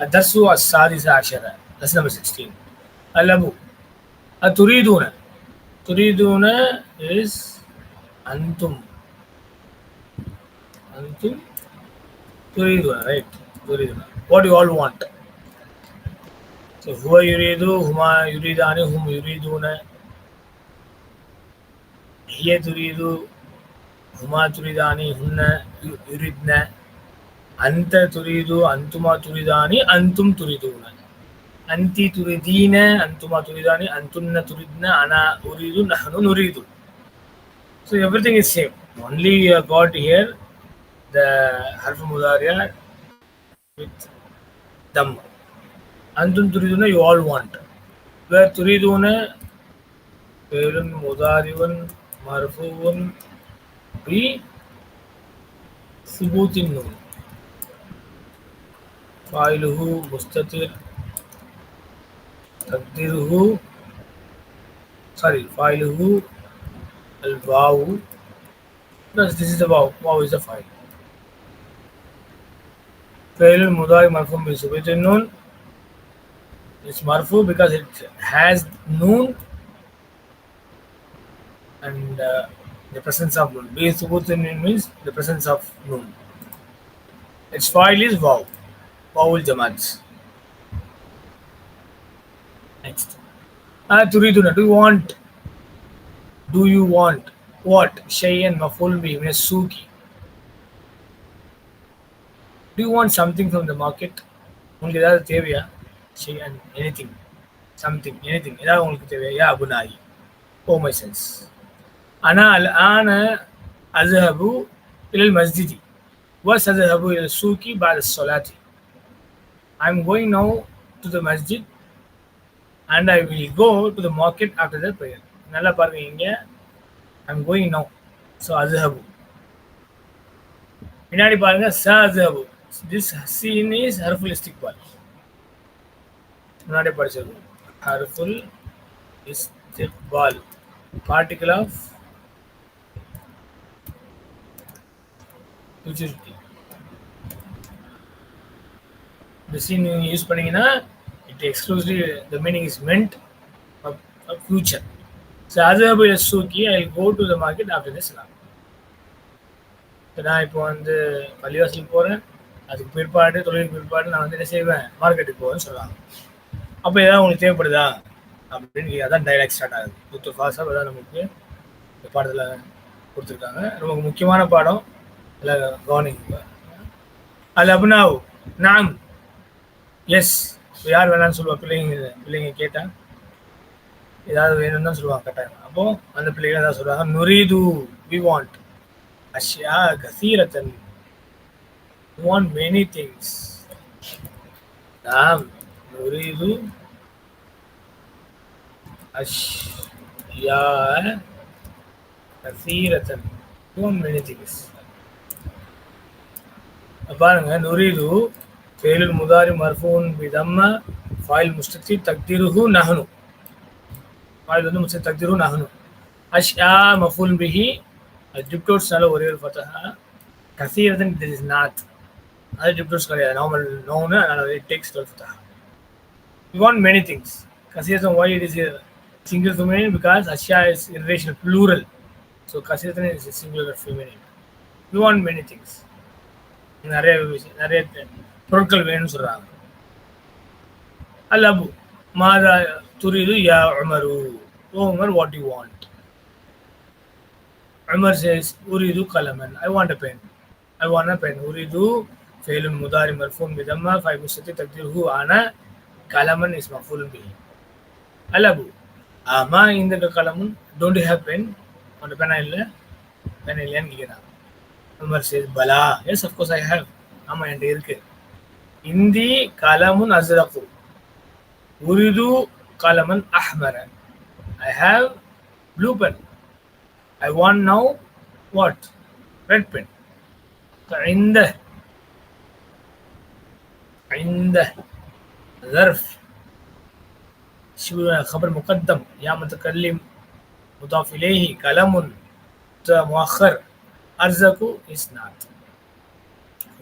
الدرس السادس عشر درس number 16 الأبو تريدون تريدون is أنتم أنتم تريدون right تريدون what do you all want so هو يريد هما يريدان هم يريدون هي تريد هما تريدان هن يريدن அந்த துரிது அந்துமா துரிதானி அந்தும் துரிதூன அந்தி துரிதீன அந்துமா துரிதானி அந்துன்ன துரித்ன அனா உரிது நஹனு நுரிது so everything is same only you have got here the ஹர்ஃப் முதாரியா with them அந்தும் துரிதுன யூ ஆல் வாண்ட் வேர் துரிதுன பேருன் முதாரிவன் மர்ஃபூவன் பி சுபூத்தின் நூல் فاعله مستتر تقديره sorry فاعله الواو plus this is the واو واو is the file فعل المضارع مرفوع بثبوت النون it's مرفوع because it has noon and uh, the presence of noon. Be thubut means the presence of noon. Its file is wow. Vowel jamats. Next. Uh, turiduna. Do you want? Do you want what? Shayan maful bi min suki. Do you want something from the market? உங்களுக்கு ஏதாவது தேவையா ஷேயன் anything something anything ஏதாவது உங்களுக்கு தேவையா யா அபுனாயி oh my sense أنا الآن أذهب إلى المسجد وسأذهب إلى السوق بعد الصلاة I'm going now to the masjid and I will go to the market after the prayer. நல்லா பாருங்க இங்க. I'm going no so அஸ்ஹபு பின்னாடி பாருங்க ச அஸ்ஹபு திஸ் சீன் இஸ் ஹர்ஃபுலிஸ்டிக் பால் முன்னாடி படிச்சது. ஹர்ஃபுல் இஸ்திக்பால் பார்ட்டிக்கல் ஆஃப் futurity the நீங்கள் யூஸ் பண்ணீங்கன்னா it exclusive the meaning is meant future so அது சூக்கி I go to the market after this நான் நான் இப்போ வந்து பள்ளிவாசலுக்கு போகிறேன் அதுக்கு பிற்பாடு தொழிலுக்கு பிற்பாடு நான் வந்து என்ன செய்வேன்? மார்க்கெட்டுக்கு போவேன்னு சொல்லுவாங்க அப்போ ஏதாவது உங்களுக்கு தேவைப்படுதா? அப்படின்னு அதான் டைலாக் ஸ்டார்ட் ஆகுது. புத்து ஃபாஸ்டாக அதான் நமக்கு இந்த பாடத்தில் கொடுத்துருக்காங்க. ரொம்ப முக்கியமான பாடம். அதில் கவனிங்க. அது அப்படின்னா நாம் எஸ் யார் வேணாம்னு சொல்லுவாள் பிள்ளைங்க பிள்ளைங்க கேட்டால் ஏதாவது வேணும்னு தான் சொல்லுவாங்க கட்டாயம். அப்போ அந்த பிள்ளைகள் தான் சொல்லுவாங்க நுரிது வி வாண்ட் அஷ்யா கசீரத்தன் வாண்ட் மெனி திங்ஸ் நாம் நுரிது அஷ்யா கசீரத்தன் வாண்ட் மெனி திங்ஸ் பாருங்க நுரிது ஃபெயிலுல் முதாரி மர்ஃபூன் பிதம்ம ஃபாயில் முஸ்தத்தி தக்திருஹு நஹனு ஃபாயில் வந்து முஸ்தத் தக்திரு நஹனு அஷ்யா மஃபூல் பிஹி டிப்டோட்ஸ்னால ஒரே ஒரு ஃபத்தஹா கசீரதன் திஸ் இஸ் நாட் அது டிப்டோட்ஸ் கிடையாது நார்மல் நோனு அதனால இட் டேக்ஸ் டுவெல் ஃபத்தஹா we want many things கசீரதன் why it is single feminine because Asya is irrational plural. So Kasiratan is a singular feminine. We want many things. நிறைய விஷயம் நிறைய பொருட்கள் வேணும்னு சொல்றாங்க. அல்லபு மாதா துரிது யா உமரு ஓ உமர் வாட் யூ வாண்ட் உமர் சேஸ் உரிது கலமன் I want a pen I want a pen உரிது ஃபெயிலுன் முதாரி மர்ஃபூன் பிதம்மா ஃபைவ் முஸ்தத்தி தக்திருஹு ஆன கலமன் இஸ் மஃபூல் பிஹி. அல்லபு ஆமா இந்த கலமும் டோன்ட் ஹேவ் பென் உன்னோட பெனா இல்லை. பென் இல்லையான்னு கேட்குறாங்க உமர் சேஸ் பலா yes of course I have ஆமா என்கிட்ட இருக்கு. هندي قلم أزرق أريد قلما أحمر I have blue pen. I want now what? Red pen. عند عند ظرف. شو خبر مقدم. يا متكلم. مضاف إليه. قلم مؤخر. أرزق إسناد.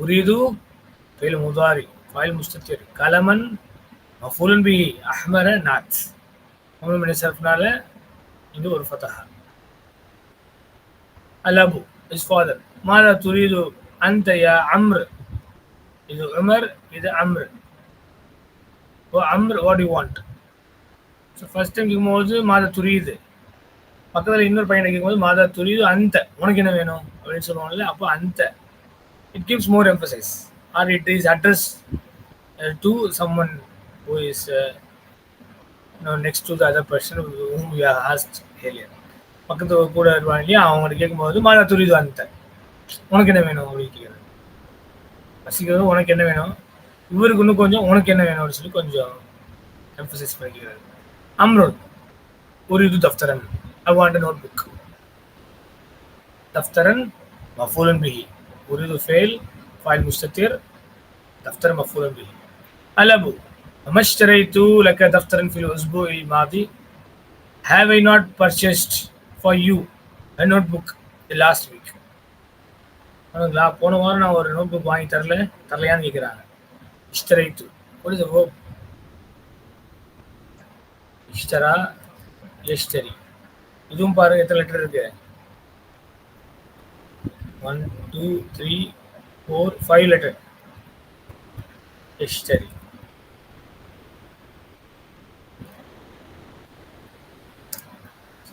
أريد في المضارع ஃபைல் முஸ்தத்திர் கலமன் மஃபூலன் பிஹி அஹ்மர நாத் அமல் மின் சர்ஃப்னால இது ஒரு ஃபதஹா அலபு இஸ் ஃபாதர் மாதா துரீது அந்த யா அம்ர் இது உமர் இது அம்ர் ஓ Amr what you want so first time கேட்கும்போது மாதா துரியுது பக்கத்தில் இன்னொரு பையனை கேட்கும்போது மாதா துரியுது அந்த உனக்கு என்ன வேணும்? அப்படின்னு சொல்லுவாங்கல்ல அப்போ அந்த it gives more emphasis or it is address to someone is uh, is next next the other person person whom we have asked பக்கத்து கூட இருப்பாங்க இல்லையா? அவங்களுக்கு கேட்கும்போது மாலா துரிது அந்த உனக்கு என்ன வேணும்? அப்படின்னு கேட்குறாங்க. பசிக்கிறது உனக்கு என்ன வேணும்? இவருக்கு இன்னும் கொஞ்சம் உனக்கு என்ன வேணும்? அப்படின்னு சொல்லி கொஞ்சம் எம்பசைஸ் பண்ணிக்கிறாரு. அம்ரோத் ஒரு இது தஃப்தரன். ஐ வாண்ட் நோட் புக் தஃப்தரன் மஃபூலன் பிஹி. ஒரு இது ஃபெயில் ஃபாயில் முஸ்தத்திர் தஃப்தர் மஃபூலன் பிஹி. அளவு அமஸ்டரை தூ லக்க தஃப்தரன் ஃபில் ஹுஸ்பு இல் மாதி have I not purchased for you a notebook last week ஆனுங்களா போன வாரம் நான் ஒரு நோட் புக் வாங்கி தரல. தரலையான்னு கேட்குறாங்க இஷ்டரை தூ ஒரு ஹோப் இஷ்டரா? எஸ்டரி இதுவும் பாருங்க எத்தனை லெட்டர் இருக்கு? One two three four five letter எஸ்டரி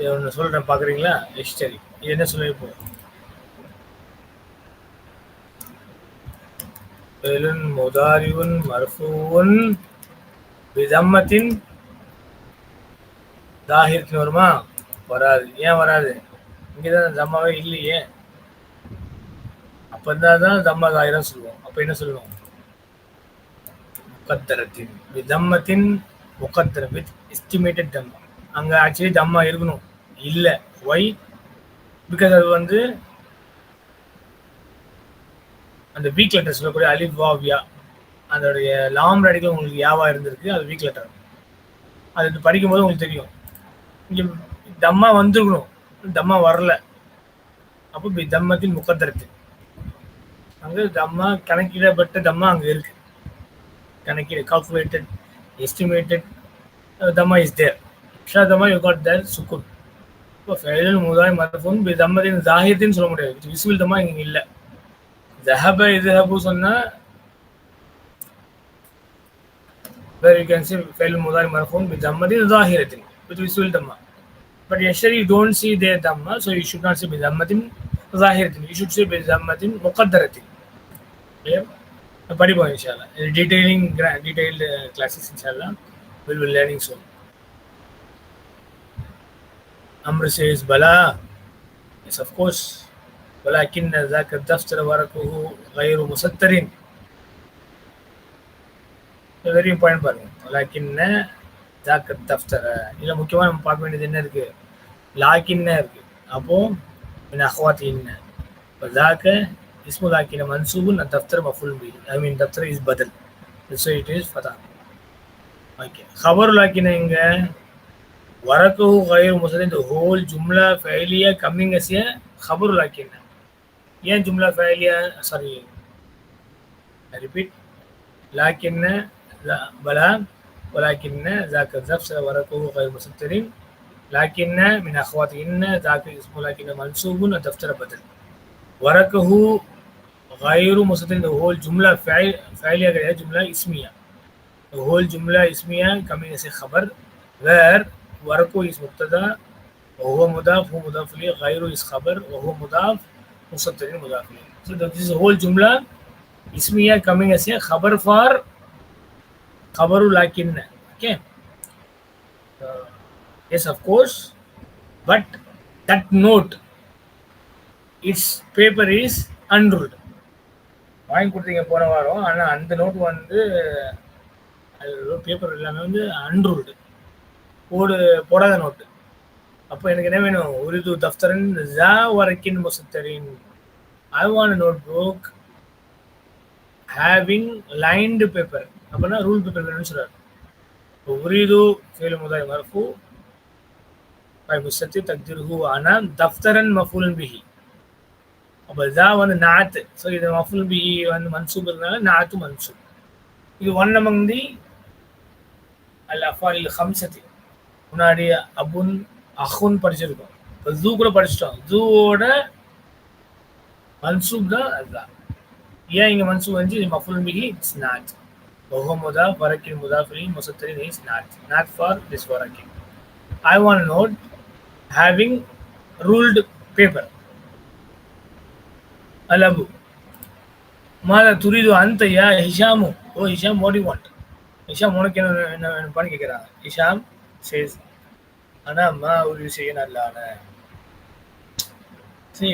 இது ஒன்று சொல்கிறேன் பார்க்குறீங்களா ஹிஸ்டரி இது என்ன சொல்லியிருப்போம் பெருன் முதாரிவுன் மர்ஃபூன் விதம்மத்தின் தாஹிர்னு வருமா? வராது. ஏன் வராது? இங்கே தான் தம்மாவே இல்லையே. அப்போ இருந்தால் தான் தம்மா தாயிரம் சொல்லுவோம். அப்போ என்ன சொல்லுவோம் முக்கத்தரத்தின் விதம்மத்தின் முக்கத்தரம் வித் எஸ்டிமேட்டட் தம்மா. அங்கே ஆக்சுவலி தம்மா இருக்கணும். இல்லை. ஒய் பிகாஸ் அது வந்து அந்த வீக் லெட்டர் சொல்லக்கூடிய அலிப் வாவ்யா அதோடைய லாம் ரடிகள் உங்களுக்கு யாவா இருந்திருக்கு. அது வீக் லெட்டர் அது படிக்கும்போது உங்களுக்கு தெரியும். இங்கே தம்மா வந்துருக்கணும். தம்மா வரல. அப்போ பி தம்மத்தின் முக்கத்தரத்து அங்கே தம்மா கணக்கிடப்பட்ட தம்மா அங்கே இருக்கு. கணக்கிட கால்குலேட்டட் எஸ்டிமேட்டட் தம்மா இஸ் தேர் ஷா தம்மா யூ காட் தேர் சுக்குன் இப்போ ஃபெயல் முதாய் மரஃபுன் பி தம்மத்தின் ஜாகியத்தின்னு சொல்ல முடியாது விசுவில் தம்மா இங்கே இல்லை ذهب يذهب சொன்னா where you can see فعل مضارع مرفوع بضمة ظاهرة with visual dhamma but yesterday you don't see their dhamma so you should not say بضمة ظاهرة you should say بضمة مقدرة clear படிப்போம் இன்ஷால்லா டீடைலிங் டீடைல்டு கிளாஸஸ் இன்ஷால்லா will will learning soon Amr says, Bala. Yes, of course. ولكن ذاك الدفتر ورقه غير مسطر. Very important பாருங்க லாக்கின்ன ஜாக்கத் தஃப்தர இதில் முக்கியமாக நம்ம பார்க்க வேண்டியது என்ன இருக்குது லாக்கின்ன இருக்குது அப்போது அஹ்வாத் இன்ன இப்போ ஜாக்க இஸ்மு லாக்கின மன்சூபு நான் தஃப்தர் மஃபுல் ஐ மீன் தஃப்தர் இஸ் பதில் இட் இஸ் ஃபதா ஓகே ஹபர் லாக்கின இங்கே वरकु गैर मुसदिन द होल जुमला फ़ैलिया कमिंग एस ए खबर लाकिन ये जुमला फ़ैलिया सॉरी आई रिपीट लाकिन बला ولكن ذاك الزفس ورقه غير مستتر لكن من أخواتهن ذاك اسم لكن منصوب دفتر بدل ورقه غير مستتر هو الجمله فعل فعليه جمله اسميه هو الجمله اسميه كما كمين خبر غير ورقه is مبتدا وهو مضاف هو مضاف إليه غيره is خبر وهو مضاف مستتر مضاف إليه so this is whole جملة اسمية coming as a خبر for خبر لكن okay uh, yes of course but that note its paper is unruled வாங்கி கொடுத்தீங்க போன வாரம் ஆனால் அந்த நோட் வந்து பேப்பர் எல்லாமே வந்து அன்ரூல்டு போடு போடாத நோட்டு. அப்போ எனக்கு என்ன வேணும்? உருது தஃப்தரன் ஜா வரக்கின் முசத்தரின் I want notebook having lined paper. அப்படின்னா ரூல் பேப்பர் வேணும்னு சொல்றாரு. உரிது ஃபேல் முதல் மர்ஃபு பை முசத்தி தக்திர்ஹு ஆனால் தஃப்தரன் மஃபூலன் பிஹி. அப்போ ஜா வந்து நாத்து. ஸோ இது மஃபுல் பிஹி வந்து மன்சூப் இருந்தால நாத்து மன்சூப். இது ஒன் among தி அல் அஃபாலில் ஹம்சத்தி. முன்னாடி அபுன் அஹுன் படிச்சிருக்கோம். இப்போ ஜூ கூட படிச்சிட்டோம். ஜூவோட மன்சூப் தான் அதுதான். ஏன் இங்கே மன்சூப் வந்து மஃபுல் மிகி இட்ஸ் நாட் முகமுதா வரக்கின் முதாஃபிலி முசத்தரின் is not not for this வரக்கின் I want note having ruled paper அலபு. மாதா துரிது அந்த யா ஹிஷாமு. ஓ Hisham what you want Hisham உனக்கு என்ன என்ன வேணும்பான்னு கேட்குறாங்க. ஹிஷாம் சேஸ் ஆனா அம்மா ஒரு விஷயம் நல்லான சரி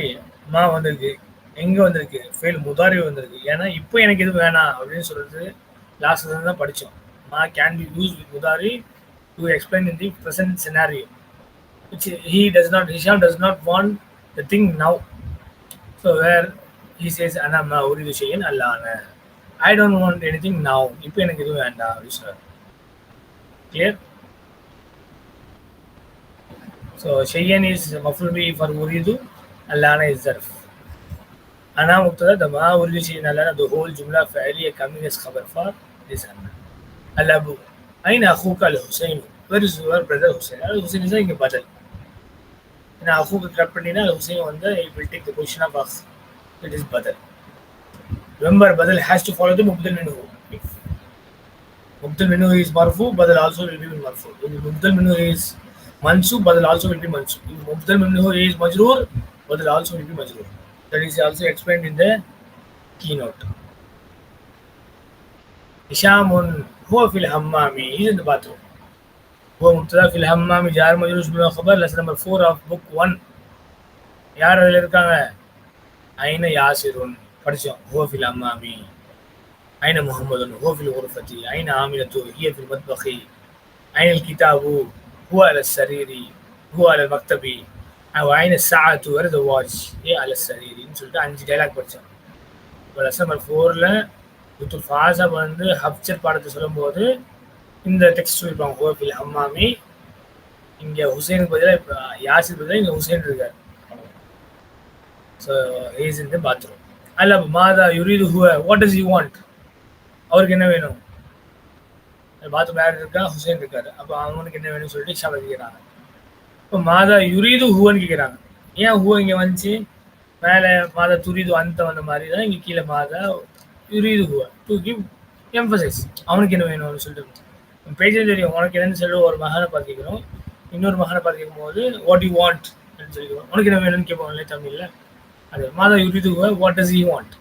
மா வந்திருக்கு. எங்கே வந்திருக்கு? ஃபெயில் முதாரி வந்திருக்கு. ஏன்னா இப்போ எனக்கு இது வேணாம் அப்படின்னு சொல்றது லாஸ்ட் தான் படித்தோம் மா can be use with முதாரி to explain in the present scenario which he does does not want the thing now so where he says he says ஒரு விஷயம் நல்லான I don't want anything now இப்போ எனக்கு எதுவும் வேண்டாம். அப்படின்னு சொல்றாரு. Clear So Shayyan is maful bihi for Muridu, Alana is Zarf. Ana Muktada, the Ma Uridu Shayyan Alana, the whole Jumla Fa'iliya coming as Khabar for is Anna. Alabu, Aina Akhuka al Hussein, where is your brother Hussein? Al Hussein is in a battle. ஏன்னா அஹூக்கு club பண்ணினா ஹுசைன் வந்து it will take the position of as it is பதல் remember பதல் has to follow the முப்தல் மினு முப்தல் மினு இஸ் மர்ஃபு பதல் ஆல்சோ வில் பி மின் மர்ஃபு முப்தல் மினு is Mansub, but also will be Mansub. If Mubdal Mamnuh is Majroor, but also will be Majroor. That is also explained in the keynote. Hishamun huwa fil hammami. He is in the bathroom. Huwa mubtada fil hammami jar majrur bil khabar. Lesson number 4 of book 1. யார் அதில் இருக்காங்க ஐன யாசிருன் படித்தோம் ஹோஃபில் அம்மாமி ஐன முகமதுன் ஹோஃபில் உருஃபத்தி ஐன ஆமினத்து ஹியஃபில் மத்பஹி ஐனல் கிதாபு هو على السرير هو على المكتب أو أين الساعة where is the watch هي على السرير சொல்லிட்டு அஞ்சு dialogue படித்தோம் இப்போ lesson number ஃபோரில் வித் ஃபாஸா வந்து ஹப்சர் பாடத்தை சொல்லும்போது இந்த டெக்ஸ்ட் சொல்லியிருப்பாங்க ஹோஃபில் ஹம்மாமி இங்கே ஹுசைனுக்கு பதிலாக இப்போ யாசிர் பதிலாக இங்கே ஹுசைன் இருக்கார் so is in the bathroom அல்ல மாதா யுரீது ஹுவ வாட் இஸ் யூ வாண்ட் அவருக்கு என்ன வேணும் பாத்ரூம் யார் இருக்கா? ஹுசைன் இருக்காரு. அப்போ அவனுக்கு என்ன வேணும்னு சொல்லிட்டு ஷாபா கேட்குறாங்க இப்போ மாதா யுரீது ஹூவன் கேட்குறாங்க ஏன் ஹூ இங்கே வந்துச்சு? மேலே மாதா துரிது அந்த வந்த மாதிரி. தான் இங்கே கீழே மாதா யுரீது ஹூவன் டு கிவ் எம்பசைஸ் அவனுக்கு என்ன வேணும்னு சொல்லிட்டு பேஜில் தெரியும். உனக்கு என்னன்னு சொல்லி ஒரு மகனை பார்த்துக்கிறோம். இன்னொரு மகனை பார்த்து போது வாட் யூ வாண்ட் அப்படின்னு சொல்லிக்கிறோம். உனக்கு என்ன வேணும்னு கேட்போம். தமிழில் அது மாதா யுரிது ஹுவ வாட் டஸ் யூ வாண்ட்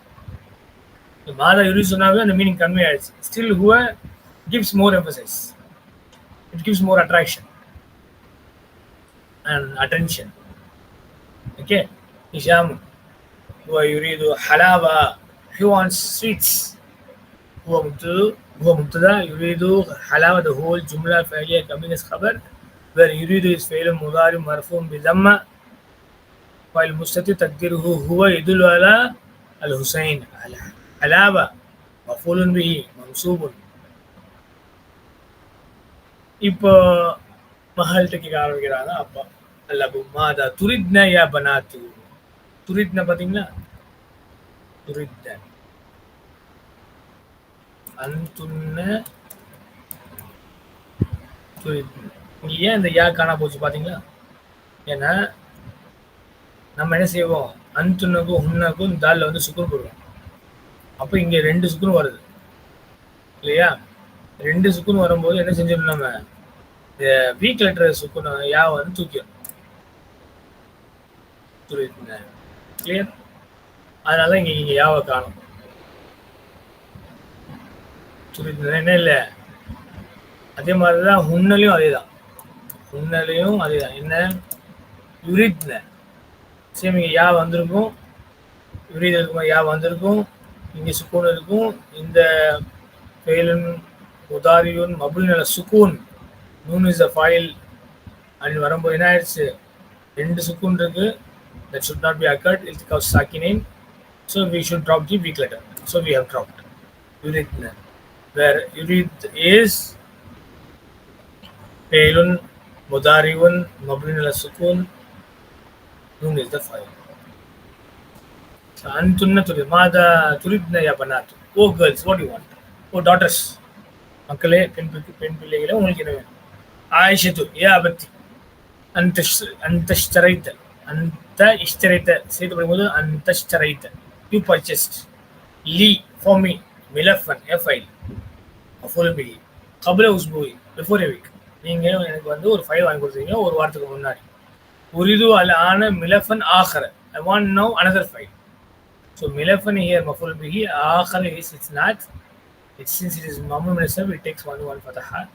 மாதா யுரி சொன்னாவே அந்த மீனிங் கம்மி ஆயிடுச்சு ஸ்டில் ஹுவ gives more emphasis. It gives more attraction and attention. Okay? Hisham you read? halawa he wants sweets. Huwa mubtada huwa mubtada yuridu halawa the whole jumla failure coming as khabar where yuridu is fail mudari marfum bi dhamma. While mustati taqdiruhu huwa yadullu al husain ala halawa mafulun bihi mansubun. இப்போ மகள்கிட்ட கேட்க ஆரம்பிக்கிறாங்க. அப்பா அல்லபு மாதா துரித்ன யா பனாத்து. துரித்ன பாத்தீங்களா துரித்ன. அந்துன்ன துரித்ன. இங்க ஏன் இந்த யா காணா போச்சு பாத்தீங்களா ஏன்னா நம்ம என்ன செய்வோம்? அந்துனுக்கும் உன்னக்கும் தாலில் வந்து சுக்குன் போடுவோம். அப்போ இங்கே ரெண்டு சுக்குன் வருது. இல்லையா? ரெண்டு சுக்குன்னு வரும்போது என்ன செஞ்சிடணும் நம்ம? இந்த வீக் லெட்டர் சுக்குன்னு யா வந்து தூக்கிடணும். புரியுதுங்க கிளியர் அதனால இங்க இங்க யாவை காணும். புரியுது என்ன இல்லை? அதே மாதிரி தான் ஹுன்னலையும் அதே தான் ஹுன்னலையும் அதே தான் என்ன? யுரித்ன சேம் இங்கே யா வந்திருக்கும். யுரித் இருக்கும் யா வந்திருக்கும். இங்கே சுக்கூன் இருக்கும். இந்த ஃபெயிலுன் உதாரியுன் மபுல் நல்ல சுக்கூன் நூன் இஸ் அ ஃபைல் அப்படின்னு வரும்போது என்ன ஆயிடுச்சு ரெண்டு சுக்கூன் இருக்கு that should not be occurred is because sakinain so we should drop the weak letter so we have dropped uridna where urid is failun mudariun mabnin ala sukun nun is the file so antunna turid mada turidna ya banat oh girls what do you want ஓ daughters மக்களே பெண் பெண் பிள்ளைகளே உங்களுக்கு என்ன வேணும்? ஆயிஷத்து ஏ அபத்தி? அந்த அந்த ஸ்டரைத்த அந்த இஷ்டரைத்த. சேர்த்து படிக்கும்போது அந்த ஸ்டரைத்த யூ பர்ச்சேஸ்ட் லீ ஃபார் மீ மிலஃபன் எஃப்ஐ ஃபுல் பிலி கபில உஸ்பூய் பிஃபோர் ஏ வீக் நீங்கள் எனக்கு வந்து ஒரு ஃபைல் வாங்கி கொடுத்தீங்க ஒரு வாரத்துக்கு முன்னாடி. உரிது அல் ஆன மிலஃபன் ஆஹர. I want no another file so மிலஃபன் here மஃபுல் பிஹி ஆஹர் is it's not It, since it is normal metastatic, it takes one one for the heart.